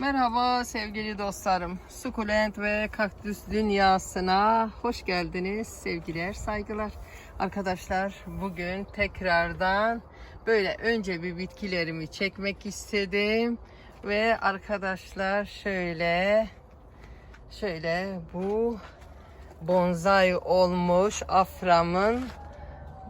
Merhaba sevgili dostlarım. Sukulent ve kaktüs dünyasına hoş geldiniz. Sevgiler, saygılar. Arkadaşlar bugün tekrardan böyle önce bir bitkilerimi çekmek istedim. Ve arkadaşlar şöyle şöyle bu bonsai olmuş aframın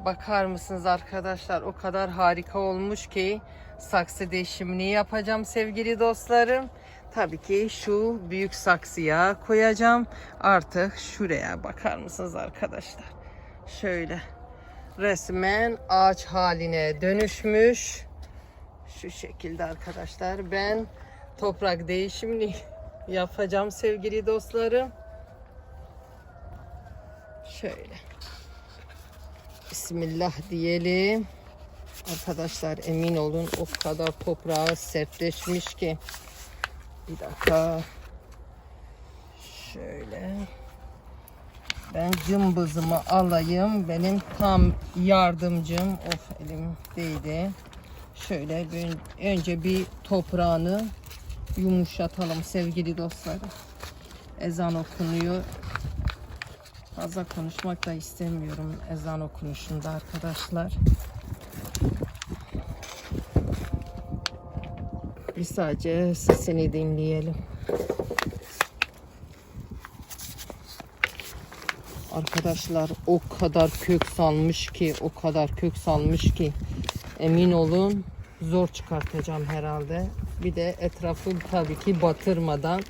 Bakar mısınız arkadaşlar o kadar harika olmuş ki saksı değişimini yapacağım sevgili dostlarım. Tabii ki şu büyük saksıya koyacağım. Artık şuraya bakar mısınız arkadaşlar? Şöyle resmen ağaç haline dönüşmüş. Şu şekilde arkadaşlar ben toprak değişimini yapacağım sevgili dostlarım. Şöyle. Bismillah diyelim. Arkadaşlar emin olun o kadar toprağı sertleşmiş ki. Bir dakika. Şöyle. Ben cımbızımı alayım. Benim tam yardımcım. Of elim değdi. Şöyle bir, önce bir toprağını yumuşatalım sevgili dostlarım. Ezan okunuyor. Fazla konuşmak da istemiyorum ezan okunuşunda arkadaşlar. Biz sadece sesini dinleyelim. Arkadaşlar o kadar kök salmış ki, o kadar kök salmış ki emin olun zor çıkartacağım herhalde. Bir de etrafı tabii ki batırmadan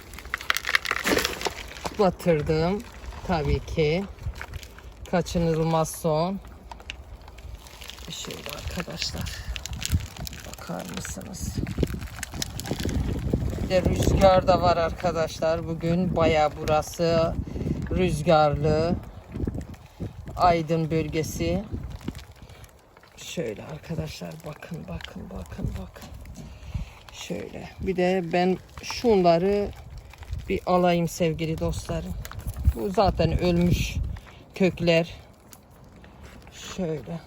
batırdım tabii ki. Kaçınılmaz son. Şöyle arkadaşlar. Bakar mısınız? Bir de rüzgar da var arkadaşlar. Bugün baya burası rüzgarlı. Aydın bölgesi. Şöyle arkadaşlar bakın bakın bakın bakın. Şöyle. Bir de ben şunları bir alayım sevgili dostlarım. Bu zaten ölmüş kökler. Şöyle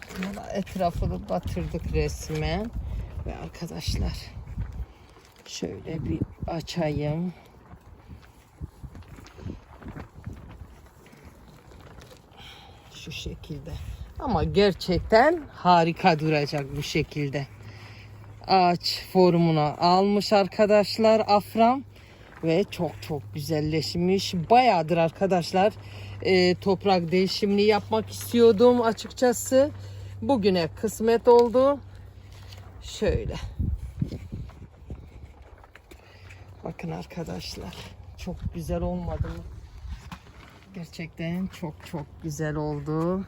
etrafını batırdık resmen. Ve arkadaşlar şöyle bir açayım. Şu şekilde. Ama gerçekten harika duracak bu şekilde. Ağaç formuna almış arkadaşlar afram ve çok çok güzelleşmiş. Bayağıdır arkadaşlar e, toprak değişimini yapmak istiyordum açıkçası. Bugüne kısmet oldu. Şöyle. Bakın arkadaşlar. Çok güzel olmadı mı? Gerçekten çok çok güzel oldu.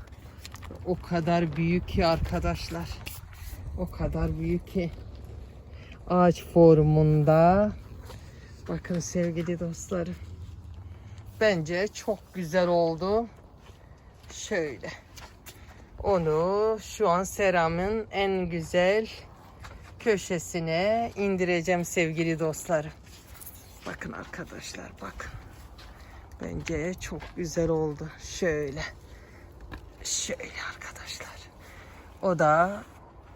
O kadar büyük ki arkadaşlar. O kadar büyük ki. Ağaç formunda. Bakın sevgili dostlarım. Bence çok güzel oldu. Şöyle. Onu şu an seramın en güzel köşesine indireceğim sevgili dostlarım. Bakın arkadaşlar bakın. Bence çok güzel oldu. Şöyle. Şöyle arkadaşlar. O da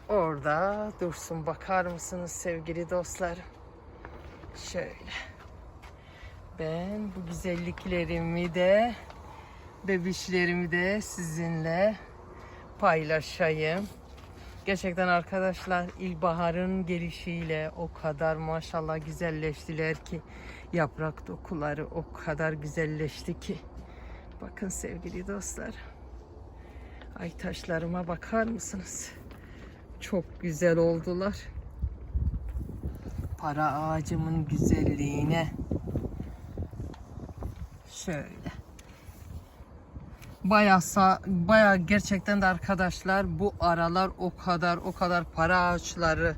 orada dursun. Bakar mısınız sevgili dostlarım? Şöyle. Ben bu güzelliklerimi de bebişlerimi de sizinle paylaşayım. Gerçekten arkadaşlar ilkbaharın gelişiyle o kadar maşallah güzelleştiler ki yaprak dokuları o kadar güzelleşti ki. Bakın sevgili dostlar. Ay taşlarıma bakar mısınız? Çok güzel oldular. Para ağacımın güzelliğine. Şöyle. Bayağı, bayağı gerçekten de arkadaşlar bu aralar o kadar o kadar para ağaçları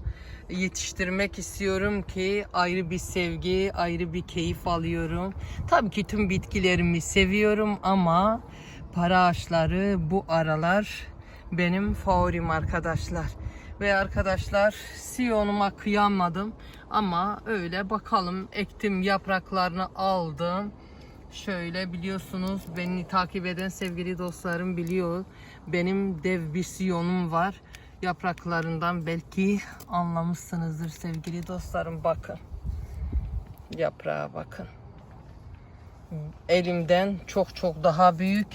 yetiştirmek istiyorum ki ayrı bir sevgi, ayrı bir keyif alıyorum. Tabii ki tüm bitkilerimi seviyorum ama para ağaçları bu aralar benim favorim arkadaşlar. Ve arkadaşlar siyonuma kıyamadım ama öyle bakalım ektim yapraklarını aldım. Şöyle biliyorsunuz beni takip eden sevgili dostlarım biliyor. Benim dev bir siyonum var. Yapraklarından belki anlamışsınızdır sevgili dostlarım bakın. Yaprağa bakın. Elimden çok çok daha büyük.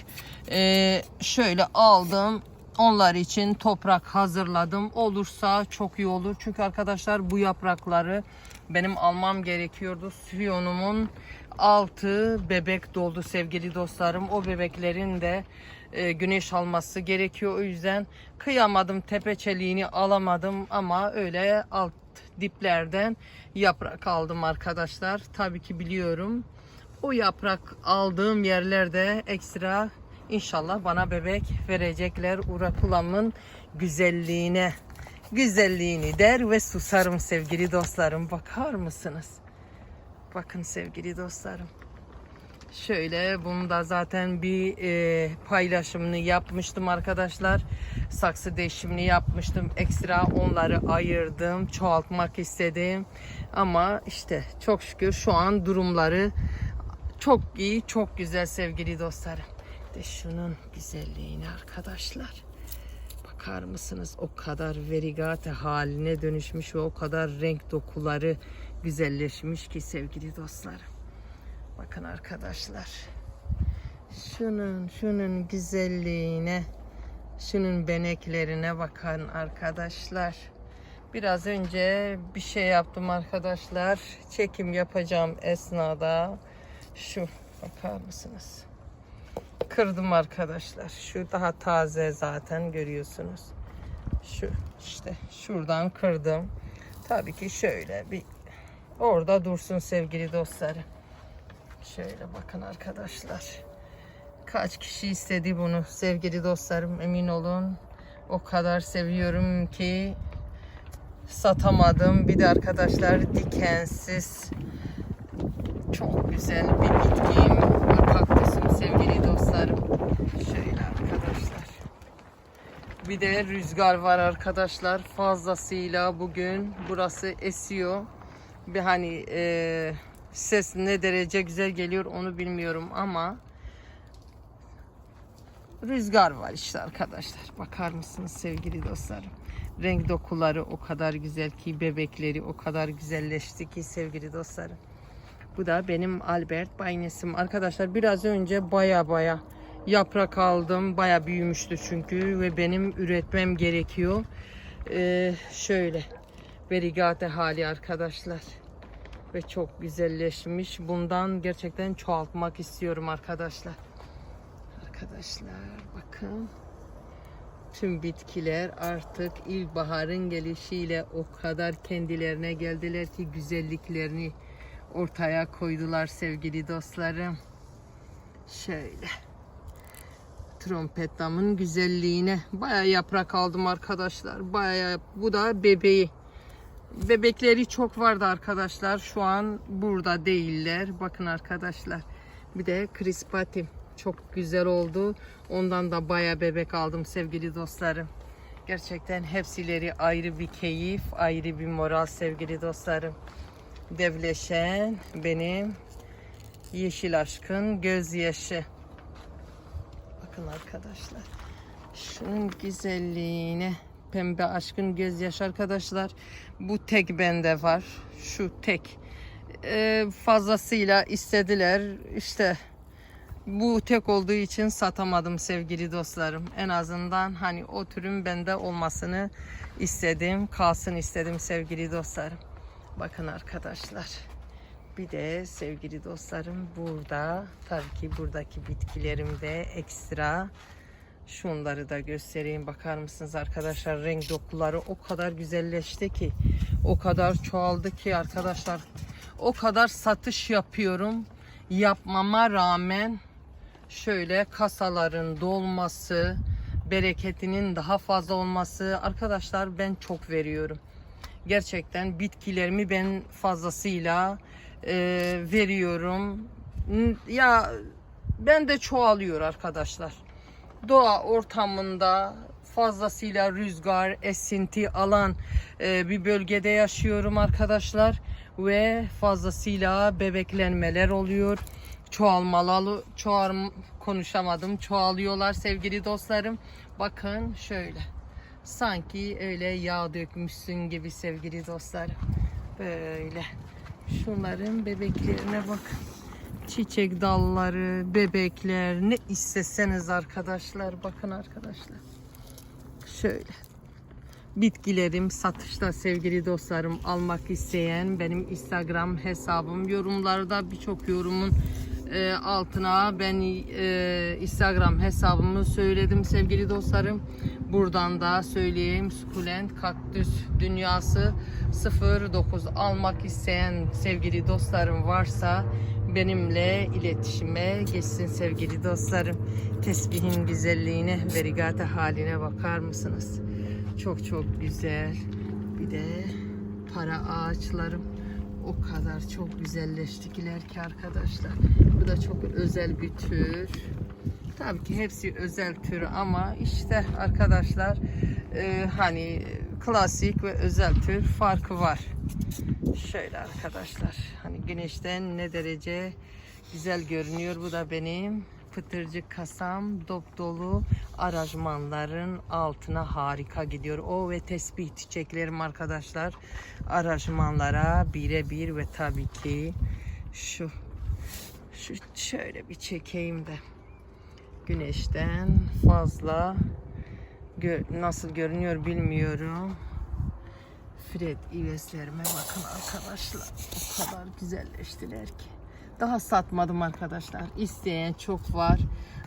Ee, şöyle aldım. Onlar için toprak hazırladım. Olursa çok iyi olur. Çünkü arkadaşlar bu yaprakları benim almam gerekiyordu. Siyonumun altı bebek doldu sevgili dostlarım. O bebeklerin de e, güneş alması gerekiyor. O yüzden kıyamadım tepeçeliğini alamadım ama öyle alt diplerden yaprak aldım arkadaşlar. Tabii ki biliyorum. O yaprak aldığım yerlerde ekstra inşallah bana bebek verecekler. Urakulamın güzelliğine güzelliğini der ve susarım sevgili dostlarım. Bakar mısınız? Bakın sevgili dostlarım. Şöyle bunu da zaten bir e, paylaşımını yapmıştım arkadaşlar. Saksı değişimini yapmıştım. Ekstra onları ayırdım. Çoğaltmak istedim. Ama işte çok şükür şu an durumları çok iyi, çok güzel sevgili dostlarım. De şunun güzelliğine arkadaşlar. Bakar mısınız? O kadar verigate haline dönüşmüş ve o kadar renk dokuları güzelleşmiş ki sevgili dostlarım. Bakın arkadaşlar. Şunun şunun güzelliğine, şunun beneklerine bakın arkadaşlar. Biraz önce bir şey yaptım arkadaşlar. Çekim yapacağım esnada şu bakar mısınız? Kırdım arkadaşlar. Şu daha taze zaten görüyorsunuz. Şu işte şuradan kırdım. Tabii ki şöyle bir orada dursun sevgili dostlarım. Şöyle bakın arkadaşlar. Kaç kişi istedi bunu sevgili dostlarım emin olun. O kadar seviyorum ki satamadım. Bir de arkadaşlar dikensiz çok güzel bir bitkiyim. Kaktüsüm sevgili dostlarım. Şöyle arkadaşlar. Bir de rüzgar var arkadaşlar. Fazlasıyla bugün burası esiyor. Bir hani e, ses ne derece güzel geliyor onu bilmiyorum ama rüzgar var işte arkadaşlar. Bakar mısınız sevgili dostlarım? Renk dokuları o kadar güzel ki bebekleri o kadar güzelleşti ki sevgili dostlarım. Bu da benim Albert Baynesim. Arkadaşlar biraz önce baya baya yaprak aldım. Baya büyümüştü çünkü ve benim üretmem gerekiyor. Ee, şöyle verigate hali arkadaşlar. Ve çok güzelleşmiş. Bundan gerçekten çoğaltmak istiyorum arkadaşlar. Arkadaşlar bakın. Tüm bitkiler artık ilkbaharın gelişiyle o kadar kendilerine geldiler ki güzelliklerini ortaya koydular sevgili dostlarım. Şöyle. Trompet damın güzelliğine baya yaprak aldım arkadaşlar. Baya bu da bebeği. Bebekleri çok vardı arkadaşlar. Şu an burada değiller. Bakın arkadaşlar. Bir de krispatim. Çok güzel oldu. Ondan da baya bebek aldım sevgili dostlarım. Gerçekten hepsileri ayrı bir keyif, ayrı bir moral sevgili dostlarım devleşen benim yeşil aşkın gözyaşı. Bakın arkadaşlar. Şunun güzelliğine pembe aşkın gözyaşı arkadaşlar. Bu tek bende var. Şu tek. Ee, fazlasıyla istediler. İşte bu tek olduğu için satamadım sevgili dostlarım. En azından hani o türün bende olmasını istedim. Kalsın istedim sevgili dostlarım. Bakın arkadaşlar. Bir de sevgili dostlarım burada tabii ki buradaki bitkilerimde ekstra şunları da göstereyim. Bakar mısınız arkadaşlar renk dokuları o kadar güzelleşti ki o kadar çoğaldı ki arkadaşlar o kadar satış yapıyorum. Yapmama rağmen şöyle kasaların dolması, bereketinin daha fazla olması arkadaşlar ben çok veriyorum gerçekten bitkilerimi ben fazlasıyla e, veriyorum. Ya ben de çoğalıyor arkadaşlar. Doğa ortamında fazlasıyla rüzgar, esinti alan e, bir bölgede yaşıyorum arkadaşlar ve fazlasıyla bebeklenmeler oluyor. Çoğalmalı, çoğal konuşamadım. Çoğalıyorlar sevgili dostlarım. Bakın şöyle sanki öyle yağ dökmüşsün gibi sevgili dostlar. Böyle Şunların bebeklerine bakın. Çiçek dalları, bebekler ne isteseniz arkadaşlar. Bakın arkadaşlar. Şöyle. Bitkilerim satışta sevgili dostlarım almak isteyen benim Instagram hesabım yorumlarda birçok yorumun e, altına ben e, Instagram hesabımı söyledim sevgili dostlarım. Buradan da söyleyeyim sukulent kaktüs dünyası 09 almak isteyen sevgili dostlarım varsa benimle iletişime geçsin sevgili dostlarım. Tesbihin güzelliğine, verigate haline bakar mısınız? Çok çok güzel. Bir de para ağaçlarım o kadar çok güzelleştiler ki arkadaşlar. Bu da çok özel bir tür. Tabii ki hepsi özel tür ama işte arkadaşlar e, hani klasik ve özel tür farkı var. Şöyle arkadaşlar hani güneşten ne derece güzel görünüyor. Bu da benim pıtırcık kasam dop dolu aranjmanların altına harika gidiyor. O ve tesbih çiçeklerim arkadaşlar aranjmanlara birebir ve tabii ki şu şu şöyle bir çekeyim de güneşten fazla gö- nasıl görünüyor bilmiyorum. Fred iveslerime bakın arkadaşlar. O kadar güzelleştiler ki. Daha satmadım arkadaşlar. İsteyen çok var.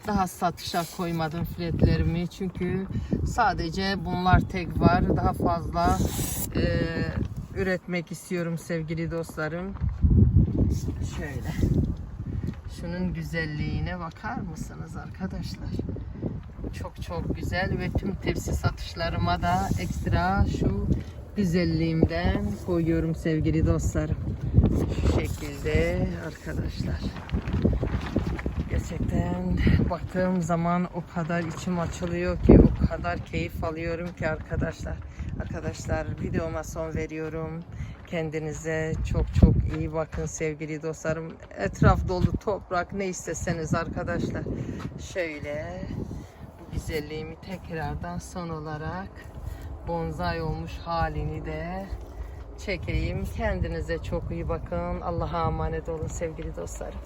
Daha satışa koymadım fiyatlarımı. Çünkü sadece bunlar tek var. Daha fazla e, üretmek istiyorum sevgili dostlarım. Şöyle. Şunun güzelliğine bakar mısınız arkadaşlar? Çok çok güzel ve tüm tepsi satışlarıma da ekstra şu güzelliğimden koyuyorum sevgili dostlarım. Şu şekilde arkadaşlar. Gerçekten baktığım zaman o kadar içim açılıyor ki o kadar keyif alıyorum ki arkadaşlar. Arkadaşlar videoma son veriyorum. Kendinize çok çok iyi bakın sevgili dostlarım. Etraf dolu toprak ne isteseniz arkadaşlar. Şöyle bu güzelliğimi tekrardan son olarak bonsai olmuş halini de çekeyim. Kendinize çok iyi bakın. Allah'a emanet olun sevgili dostlarım.